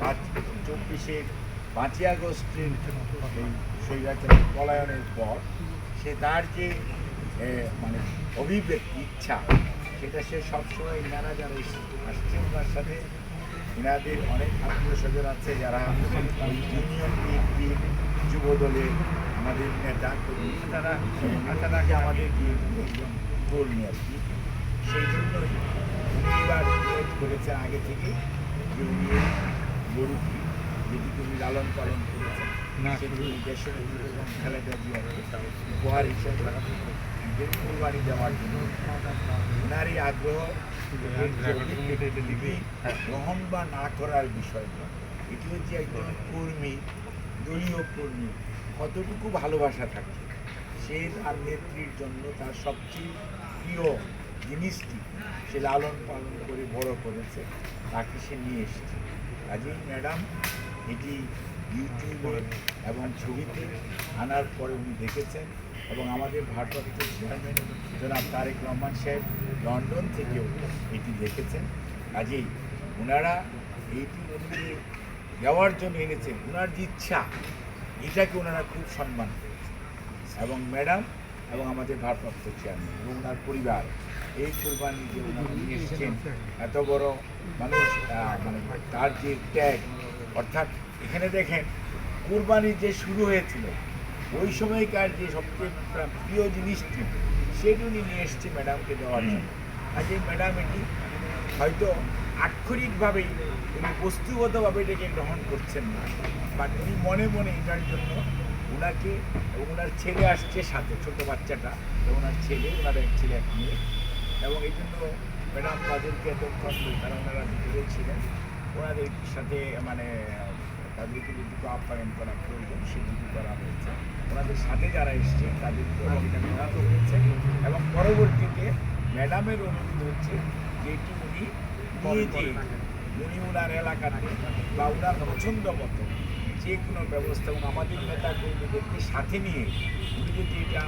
পাঁচ চব্বিশে পাঁচই আগস্টের স্বৈরাচারী পলায়নের পর সে তার যে মানে অভিব্যক্তি, ইচ্ছা, সেটা সে সবসময় ইনারা যারা আসছে ওনার সাথে। ইনাদের অনেক আত্মীয় স্বজন আছে যারা ইউনিয়ন বিএনপি যুব দলের আমাদের নেতা, কর্মী। তারা তারাকে আমাদের একজন কর্মী আর কি। সেই জন্য উনি এবার করেছেন আগে থেকে যে উনি গরুটি যেটিকে উনি লালন পালন করেছেন সেটি দেশের এবং জিয়াকে উপহার হিসেবে কুরবানি দেওয়ার জন্য এই আগ্রহ গ্রহণ বা না করার বিষয়। এটি হচ্ছে একজন কর্মী দলীয় কর্মী কতটুকু ভালোবাসা থাকে সে তার নেত্রীর জন্য তার সবচেয়ে প্রিয় জিনিসটি সে লালন পালন করে বড় করেছে তাকে সে নিয়ে এসেছে। কাজেই ম্যাডাম এটি ইউটিউবে এবং ছবিতে আনার পরে উনি দেখেছেন এবং আমাদের ভারপ্রাপ্ত চেয়ারম্যান জনাব তারেক রহমান সাহেব লন্ডন থেকেও এটি দেখেছেন। কাজেই ওনারা এইটি উনি দেওয়ার জন্য এনেছেন। ওনার যে ইচ্ছা, এটাকে ওনারা খুব সম্মান করেছেন। এবং ম্যাডাম এবং আমাদের ভারপ্রাপ্ত চেয়ারম্যান এবং ওনার পরিবার এই কোরবানি যে নিয়ে এসেছেন। এত বড় মানুষ মানে তার যে ত্যাগ অর্থাৎ এখানে দেখেন কোরবানি যে শুরু হয়েছিল ওই সময়কার যে সবচেয়ে প্রিয় জিনিসটি সেটি উনি নিয়ে এসছে ম্যাডামকে দেওয়ার জন্য। আজকে ম্যাডাম এটি হয়তো আক্ষরিকভাবেই উনি বস্তুগতভাবে এটাকে গ্রহণ করছেন না বাট উনি মনে মনে এটার জন্য ওনাকে ওনার ছেলে আসছে সাথে ছোট বাচ্চাটা ওনার ছেলে ওনার এক ছেলে এক মেয়ে। এবং এই জন্য ম্যাডাম তাদেরকে এতক্ষণ তারা ওনারা ভিতরে ছিলেন। ওনাদের সাথে মানে তাদেরকে যেটুকু আপ্যায়ন করা প্রয়োজন সেটুকু করা হয়েছে। ওনাদের সাথে যারা এসছে তাদেরকে এটা করানো হয়েছে এবং পরবর্তীতে ম্যাডামের অনুরোধ হচ্ছে যে এটি উনি নিজে উনি ওনার এলাকাতে বা ওনার পছন্দ মতো যে কোনো ব্যবস্থা এবং আমাদের নেতা কর্মীদেরকে সাথে নিয়ে উনি যদি এটা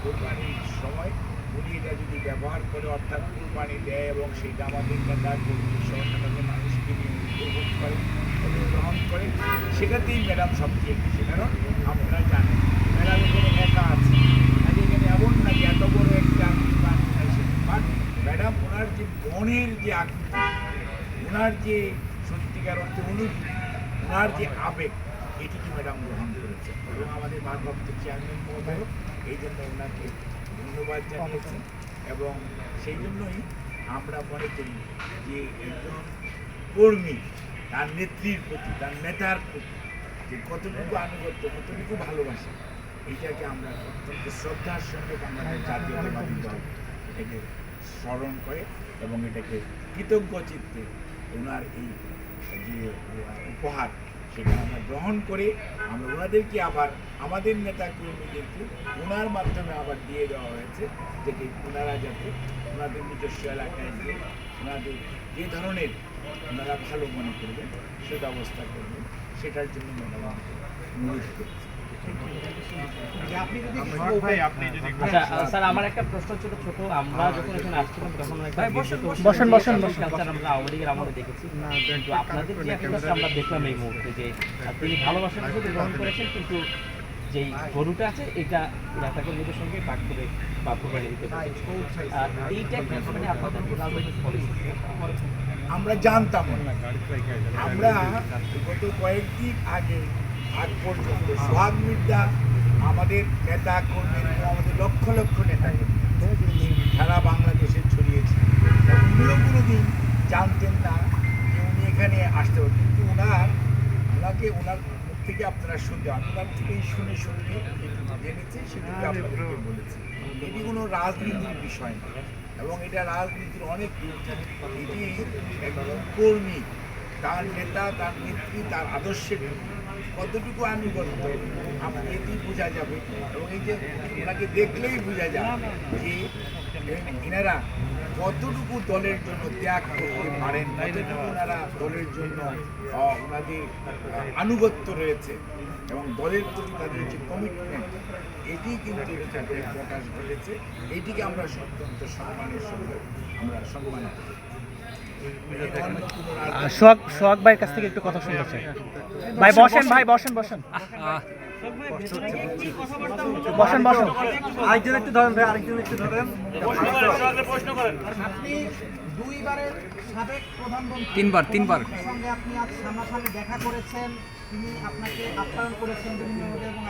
কোরবানির সময় উনি এটা যদি ব্যবহার করে অর্থাৎ কোরবানি দেয় এবং সেইটা আমাদের নেতা কর্মী সহ সাধারণ মানুষকে উপভোগ করে গ্রহণ করে, সেটাতেই ম্যাডাম সবচেয়ে খুশি। কারণ আপনারা জানেন, ম্যাডাম এখানে একা আছে। আজ এখানে এমন না যে এত বড় একটা বাট ম্যাডাম ওনার যে মনের যে আকৃতি, ওনার যে সত্যিকার অর্থে অনুভূতি, ওনার যে আবেগ, এটিকে ম্যাডাম গ্রহণ করেছে এবং আমাদের ভারপ্রাপ্ত চেয়ারম্যান মহোদয় এই জন্য ওনাকে ধন্যবাদ জানিয়েছেন এবং সেই জন্যই আমরা মনে করি যে একজন কর্মী তার নেত্রীর প্রতি তার নেতার প্রতি যে কতটুকু আনুগত্য কতটুকু ভালোবাসা এইটাকে আমরা অত্যন্ত শ্রদ্ধার সঙ্গে বাংলাদেশ জাতীয়তাবাদী দল এটাকে স্মরণ করে এবং এটাকে কৃতজ্ঞ চিত্তে ওনার এই যে উপহার সেটা আমরা গ্রহণ করে আমরা ওনাদেরকে আবার আমাদের নেতা কর্মীদেরকে ওনার মাধ্যমে আবার দিয়ে দেওয়া হয়েছে যেটি ওনারা যাতে ওনাদের নিজস্ব এলাকায় গিয়ে ওনাদের যে ধরনের ওনারা ভালো মনে করবেন, সে ব্যবস্থা করবেন, সেটার জন্য আমাকে অনুরোধ করছি। স্যার আমার একটা প্রশ্ন ছিল ছোট। আমরা যখন এখানে আসছিলাম তখন বসেন, বসেন। কালচার আমরা আওয়ামী লীগের আমলে দেখেছি। কিন্তু আপনাদের যে একটা আমরা দেখলাম এই মুহূর্তে যে তিনি ভালোবাসার সাথে গ্রহণ করেছেন কিন্তু যেই গরুটা আছে এটা নেতা কর্মীদের সঙ্গে ভাগ করে বা কোরবানি দিতে বলেছে। এইটা কি মানে আপনাদের রাজনৈতিক পলিসি আমরা জানতাম। না আমরা গত কয়েকদিন আগে আগ পর্যন্ত সোহাগ মির্জা আমাদের নেতা, কর্মী এবং আমাদের লক্ষ লক্ষ নেতা কর্মী সারা বাংলাদেশে ছড়িয়েছে উনিও কোনোদিন জানতেন না যে উনি এখানে আসতে হবে কিন্তু ওনার, ওনাকে, ওনার মুখ থেকে আপনারা শুনতে পান। ওনার থেকেই শুনে শুনে জেনেছে, সেটুকু আপনাদেরকে বলেছি। এটি কোনো রাজনীতির বিষয় না এবং এটা রাজনীতির অনেক। এটি একজন কর্মী, তার নেতা, তার নেত্রী, তার আদর্শের কতটুকু আনুগত্য আপনি এতেই বোঝা যাবে। এবং এই যে ওনাকে দেখলেই বোঝা যায় যে এনারা কতটুকু দলের জন্য ত্যাগ করতে পারেন ওনারা দলের জন্য ওনাদের আনুগত্য রয়েছে এবং দলের প্রতি তাদের যে কমিটমেন্ট এটি কিন্তু প্রকাশ ঘটেছে। এটিকে আমরা অত্যন্ত সম্মানের সঙ্গে আমরা সম্মান করি। সোহাগ সোহাগ ভাইয়ের কাছ থেকে একটু কথা শুনতে চাই। ভাই বসেন ভাই বসেন বসেন। বসেন বসেন। আরেকজন একটু ধরেন ভাই আরেকজন একটু ধরেন। আপনি দুইবারের সাবেক প্রধানমন্ত্রী। তিনবার তিনবার। সঙ্গে আপনি আজ সামনাসামনি দেখা করেছেন তিনি আপনাকে আপ্যায়ন করেছেন এবং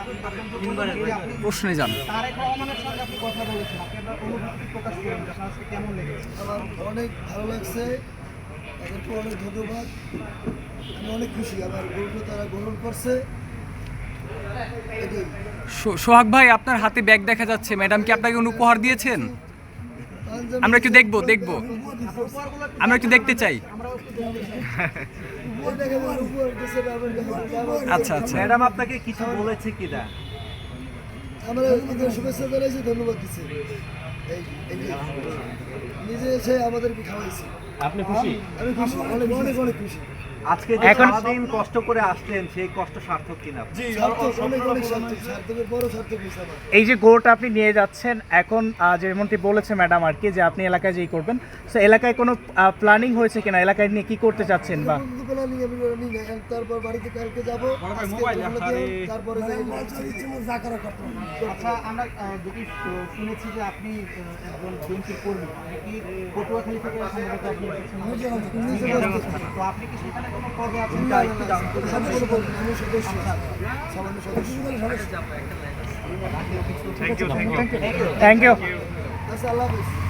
আপনি প্রশ্নে যান তারেক রহমানের সঙ্গে আপনি কথা বলেছেন। আপনি আপনার অনুভূতি প্রকাশ করেন আপনার আজকে কেমন লেগেছে? আমার অনেক ভালো লাগছে। তাদেরকে অনেক ধন্যবাদ। আমি অনেক খুশি আমার গরুটা তারা গ্রহণ করছে। সোহাগ ভাই আপনার হাতে ব্যাগ দেখা যাচ্ছে। ম্যাডাম কি আপনাকে কোনো উপহার দিয়েছেন? আমরা একটু দেখব, দেখব। আমরা একটু দেখতে চাই। আচ্ছা আচ্ছা। ম্যাডাম আপনাকে কিছু বলেছে কিনা? আমরা ঈদের শুভেচ্ছা জানাইছি ধন্যবাদ দিচ্ছে। নিজে এসে আমাদেরকে খাওয়াইছে। আপনি খুশি? আমি খুশি। অনেক অনেক অনেক খুশি। আজকে যে এখন- সারাদিন কষ্ট করে আসলেন সেই কষ্ট সার্থক কিনা? এই যে গরুটা আপনি নিয়ে যাচ্ছেন এখন যেমনটি বলেছে ম্যাডাম আর কি যে আপনি এলাকায় যেই করবেন সো এলাকায় কোনো প্ল্যানিং হয়েছে কিনা? এলাকায় নিয়ে কি করতে চাচ্ছেন বা? তারপর বাড়িতে কালকে যাব। আজকে দোকানে দিয়ে তারপরে আচ্ছা আমরা শুনেছি যে আপনি একজন কর্মী। কি পটুয়াখালী থেকে সম্ভবত আপনি এসেছেন? ইউ থ্যাংক ইউ আচ্ছা আল্লাহ হাফেজ